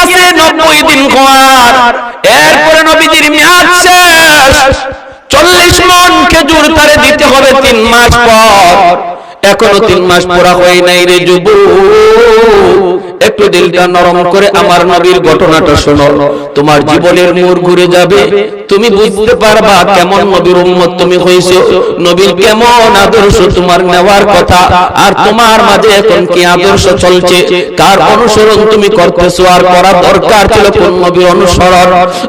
আছে নব্বই দিন হওয়ার এরপরে নবীজির মেয়াদ শেষ। চল্লিশ মন খেজুর তারে দিতে হবে তিন মাস পর। এখনও তিন মাস পড়া হয় নাই রে যুব একটু দিলটা নরম করে আমার নবীর ঘটনাটা শোনো। তোমার জীবনের মোড় ঘুরে যাবে। তুমি বুঝতে পারবা কেমন নবীর উম্মত তুমি হইছো নবীর কেমন আদর্শ তোমার নেওয়ার কথা। আর তোমার মাঝে এখন কি আদর্শ চলছে? কার অনুসরণ তুমি করতেছো? আর করা দরকার ছিল কোন নবীর অনুসরণ?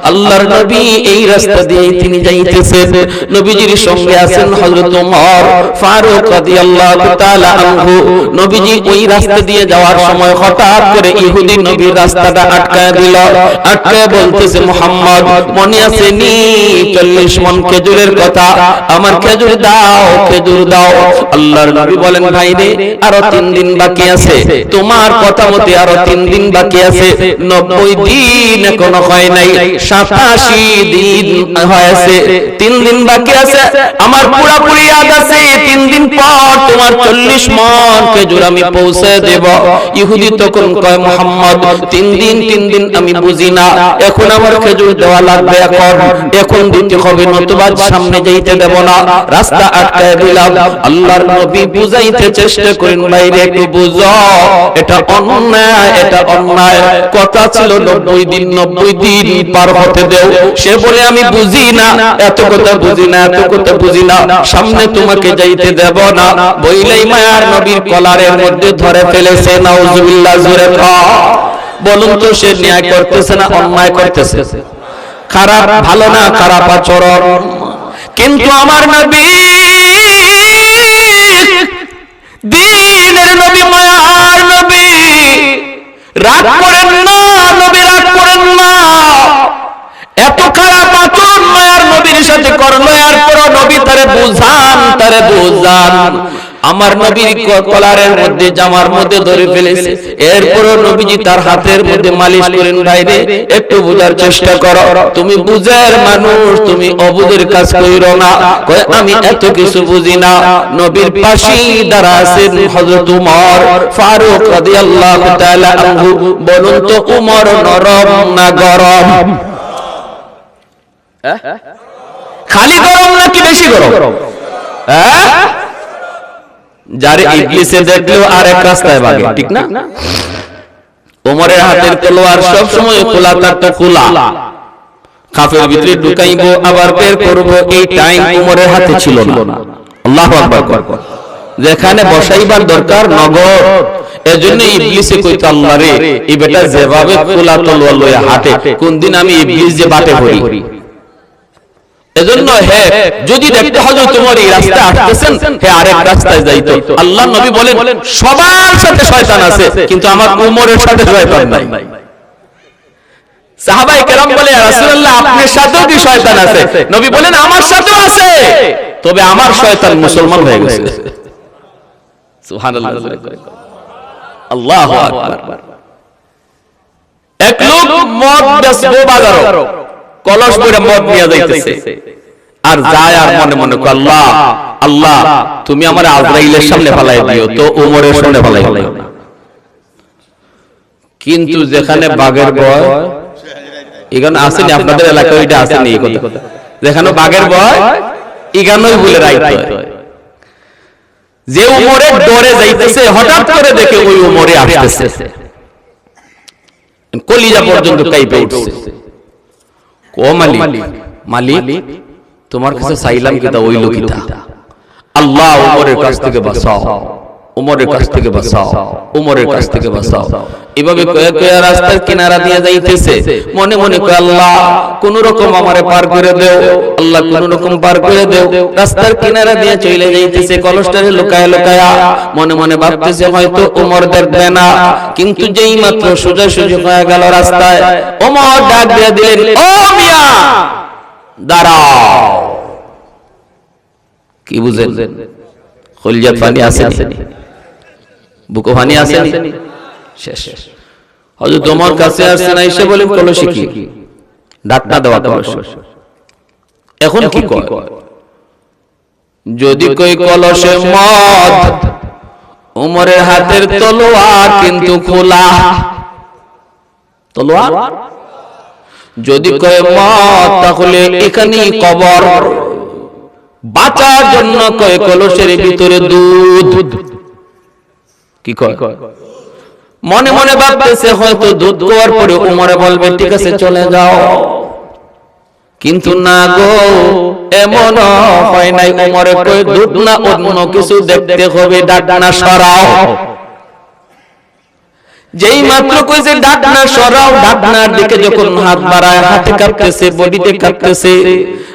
আল্লাহর নবী এই রাস্তা দিয়ে তিনি যাইতেছেন। নবীজির সঙ্গে আছেন হযরত ওমর। ফারুক রাদিয়াল্লাহু তাআলা আনহু নবীজি ওই রাস্তা দিয়ে যাওয়ার সময় হঠাৎ করে ইহুদি নবীর রাস্তাটা আটকায় দিল। আটকায় বলতেছে, মুহাম্মদ আছে নি? 40 খেজুরের কথা। আমার দিন বাকি আছে। তোমার কথা মতে আরও তিন দিন বাকি আছে। 90 দিন এখনও হয় নাই 87 দিন হয়েছে। তিন দিন বাকি আছে, আমার পুরাপুরি ইয়াদ আছে। তিন দিন পর তোমার 40 মন খেজুর আমি পৌঁছে দেব। ইহুদি তখন কয় মোহাম্মদ তিন দিন তিন দিন আমি বুঝি না। এখন আমার খেজুর দেওয়া লাগবে এখন। এখন। দিতে হবে নতুবা সামনে যাইতে দেব না। রাস্তা আটকায় দিলাম। আল্লাহর নবী বুঝাইতে চেষ্টা করেন বাইরে একটু বুঝো। এটা অন্যায় এটা অন্যায়। কথা ছিল নব্বই দিন নব্বই দিন পার হতে দেও। সে বলে আমি বুঝি না। এত কথা বুঝি না। এত কথা বুঝি না সামনে তোমাকে যাইতে দেব না বইলাই মায়ার নবীর কলারের মধ্যে ধরে ফেলেছে, নাউজুবিল্লাহ, জোরে। বলুন তো সে ন্যায় করতেছে না অন্যায় করতেছে? খারাপ ভালো না, খারাপ আচরণ? কিন্তু আমার নবী দিনের নবী, মায়ার নবী, রাগ করেন না, নবী রাগ করেন না। এত খারাপ আচরণ মায়ার নবীর সাথে করল এরপর নবী তারে বুঝান তারে বুঝান। আমার নবীর কলারের মধ্যে জামার মধ্যে ধরে ফেলেছে। এরপরও নবীজি তার হাতের মধ্যে মালিশ করেন ভাইরে একটু বুঝার চেষ্টা করো। তুমি বুঝার মানুষ, তুমি অবুঝের কাজ কইরো না। কয়, আমি এত কিছু বুঝি না। নবীর পাশেই দাঁড়া আছেন হযরত উমর। ফারুক রাদিয়াল্লাহু তাআলা আনহু, বলুন তো উমর নরম না গরম? খালি গরম নাকি বেশি গরম? হ্যাঁ? যারে ইবলিসে দেখলেও আর এক রাস্তায় ভাগে ঠিক না? ওমরের হাতের তলোয়ার সব সময় খোলা থাকতো খোলা। খাফের ভিতরে ঢুকাইবো আবার বের করব এই টাইম ওমরের হাতে ছিল না। আল্লাহু আকবার যেখানে বসাইবার দরকার নগদ। এজন্য ইবলিসে কইতো আল্লাহ রে এই বেটা যেভাবে খোলা তলোয়ার লইয়া হাঁটে কোন দিন আমি ইবলিস যে বাটে পড়ি। এজন্য হে যদি দেখতে হজরত তোমার এই রাস্তা আসতেছেন হে আরেক রাস্তায় যাইতো। আল্লাহ নবী বলেন সবার সাথে শয়তান আছে কিন্তু আমার উমরের সাথে শয়তান নাই। সাহাবাই কেরাম বলে রাসূলুল্লাহ আপনার সাথেও কি শয়তান আছে? নবী বলেন আমার সাথেও আছে। তবে আমার শয়তান মুসলমান হয়ে গেছে। সুবহানাল্লাহ। আল্লাহু আকবার। এক লোক মদ বেচবো বাজারও। কলস করে মদ নিয়ে যাইতেছে। আর যায় আর মনে মনে কয়, আল্লাহ আল্লাহ তুমি আমার আজরাইলের সামনে ফেলাই দিও তো উমরের সামনে ফেলাই দিও। না। কিন্তু যেখানে বাঘের ভয় এখানে আসেনি আপনাদের এলাকায় ওইটা আসেনি এই কথা যেখানে বাঘের ভয় এখানেই বলে রাইতে হয়। যে উমরে ডরে যাইতেছে হঠাৎ করে দেখে ওই উমরে আসতেছে। কলিজা পর্যন্ত কাইপে উঠছে। ও মালিক মালিক তোমার কাছে চাইলাম কিতা ওই লোকিতা আল্লাহ কাছ থেকে বাঁচাও। উমরের কাছ থেকে বাঁচাও উমরের কাছ থেকে বাঁচাও। এভাবে কয়ে কয়ে রাস্তার কিনারা দিয়ে যাইতেছে। মনে মনে কয় আল্লাহ কোন রকম আমারে পার করে দেও। আল্লাহ কোন রকম পার করে দেও। রাস্তার কিনারা দিয়ে চলে যাইতেছে কলসটারে লুকায় লুকায়া। মনে মনে ভাবতেছে হয়তো উমর দেখবে না কিন্তু যেই মাত্র সোজা সুজি হয়ে গেল রাস্তায় ওমর ডাক দিয়ে দিলেন ও মিয়া দাঁড়াও। কি বুঝেন খলিজাত পানি আছে বুকো পানি আছে শেষ। হযরত তোমার কাছে আসছে না এসে বলে কলসি কি ডাক্তার দেওয়া কলস এখন কি কয়? যদি কই কলসে মদ উমরের হাতের তলোয়ার কিন্তু খোলা। তলোয়ার? যদি কয় মদ তাহলে এখানেই কবর। বাঁচার জন্য কয় কলসের ভিতরে দুধ? কি কয়? মনে মনে ভাবতেছে হয়তো দুধ দেওয়ার পরে উমরে বলবে ঠিক আছে চলে যাও। কিন্তু না গো এমন হয় নাই উমরে কই দুধ না অন্য কিছু দেখতে হবে ডাকনা সরাও। যেই মাত্র কইছে ডাকনা সরাও ডাকনার দিকে যখন হাত বাড়ায় হাতে কাঁপতেছে বডিতে কাঁপতেছে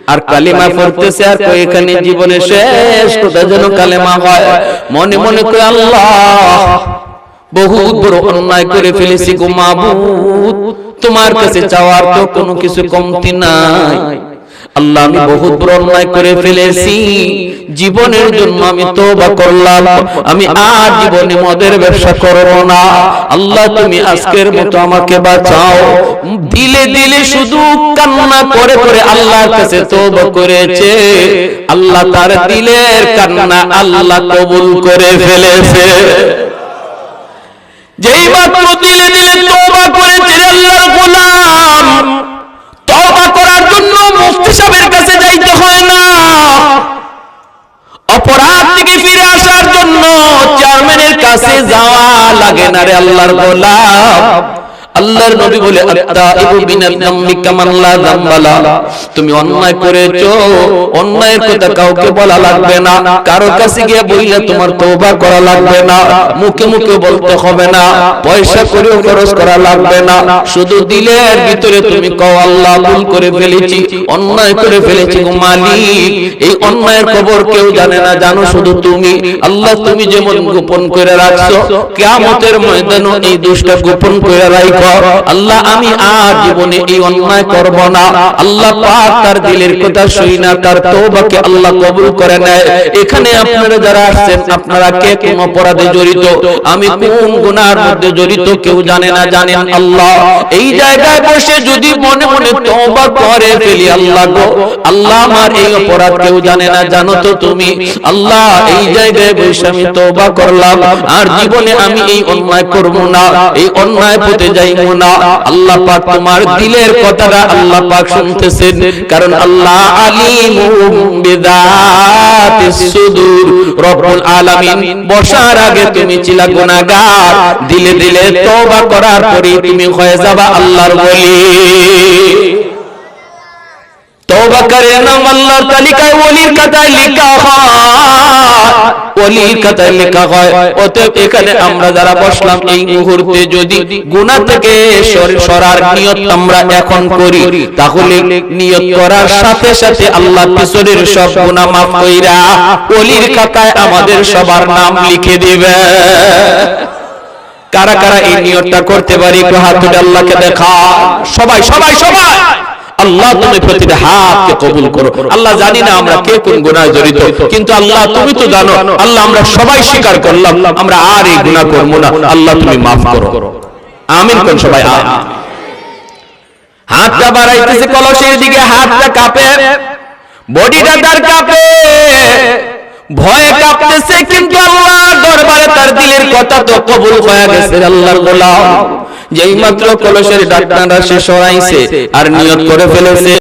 আর কালিমা পড়তেছে আর কই এখানে জীবনে শেষ কোথায় যেন কালেমা হয়। মনে মনে কই আল্লাহ বহুত বড় অন্যায় করে ফেলেছি গো মাবুদ তোমার কাছে চাওয়ার তো কোনো কিছু কমতি নাই। আল্লাহ আমি বহুত বড় অন্যায় করে ফেলেছি। জীবনের জন্য আমি তওবা করলাম। আমি আর জীবনে মদের ব্যবসা করব না। আল্লাহ তুমি আজকের মতো আমাকে বাঁচাও। দিলে দিলে শুধু কান্না করে করে আল্লাহর কাছে তওবা করেছে। আল্লাহ তার দিলের কান্না আল্লাহ কবুল করে ফেলেছে। যেই মাত্র দিলে দিলে তওবা করেছে আল্লাহর গোলাম। করার জন্য মুফতি সাহেবের কাছে যাইতে হয় না। অপরাধ থেকে ফিরে আসার জন্য চেয়ারম্যানের কাছে যাওয়া লাগে না রে আল্লাহর গোলাম আল্লাহর নবী বলে আত্তাইবু মিনাল যামবি কামান লা যামবালা তুমি অন্যায় করেছ অন্যায়ের কথা কাউকে বলা লাগবে না। কারও কাছে গিয়ে বইলে তোমার তওবা করা লাগবে না। মুখে মুখে বলতে হবে না। পয়সা করেও খরচ করা লাগবে না। শুধু দিলের ভিতরে তুমি কও আল্লাহ ভুল করে ফেলেছি অন্যায় করে ফেলেছি গো মালিক। এই অন্যায়ের খবর কেউ জানে না জানো শুধু তুমি। আল্লাহ তুমি যেমন গোপন করে রাখছো কিয়ামতের ময়দানে এই দুষ্টা গোপন করে রাখো আল্লাহ, আমি আর জীবনে এই অন্যায় করব না। আল্লাহ পাক তার দিলের কথা শুই না, তার তওবাকে আল্লাহ কবুল করে নেয়। এখানে আপনারা যারা আসছেন, আপনারা কে কোন অপরাধে জড়িত? আমি কোন গুনার মধ্যে জড়িত কেউ জানে না, জানেন আল্লাহ। এই জায়গায় বসে যদি মনে মনে তওবা করে ফেলি, আল্লাহ গো, আল্লাহ আমার এই অপরাধ কেউ জানে না, জানো তো তুমি। আল্লাহ, এই জায়গায় বসে আমি তওবা করলাম। আর জীবনে আমি এই অন্যায় করব না। এই অন্যায় পথে যাইব না আল্লাহ পাক তোমার দিলের কথাটা আল্লাহ পাক শুনতেছেন। কারণ আল্লাহ আলিমুম বিদাতিস সুদূর। রব্বুল আলামিন বসার আগে তুমি ছিলা গুনাহগার। দিলে দিলে তওবা করার পরে তুমি হয়ে যাবা আল্লাহর ওলি। করে ওলির হয়। ওলির লেখা হয়। অতএব এখানে আমরা যারা বসলাম, এই মুহূর্তে যদি থেকে সরার নিয়ত আমরা এখন করি, তাহলে নিয়ত করার সাথে সাথে আল্লাহ সব মাফ কইরা ওলির খাতায় আমাদের সবার নাম লিখে দিবে। কারা কারা এই নিয়তটা করতে পারি, একটু হাত আল্লাহকে দেখা সবাই সবাই সবাই! আল্লাহ তুমি প্রতিটা হাতকে কবুল করো। আল্লাহ জানি না আমরা কে কোন গুনায় জড়িত। কিন্তু আল্লাহ তুমি তো জানো। আল্লাহ আমরা সবাই স্বীকার করলাম। আমরা আর এই গুনাহ করব না। আল্লাহ তুমি মাফ করো। আমিন কোন সবাই? আমিন। হাতটা বাড়াইতেছে কলসের দিকে হাতটা কাঁপে। বডিটা তার কাঁপে। ভয়ে কাঁপতেছে কিন্তু আল্লাহ দরবারে তার দিলের কথা তো কবুল হয়ে গেছে। আল্লাহর গোলাম। যেই মাত্র কলসের ডাক্তাররা সে সরাইছে আর নিয়ত করে ফেলেছে।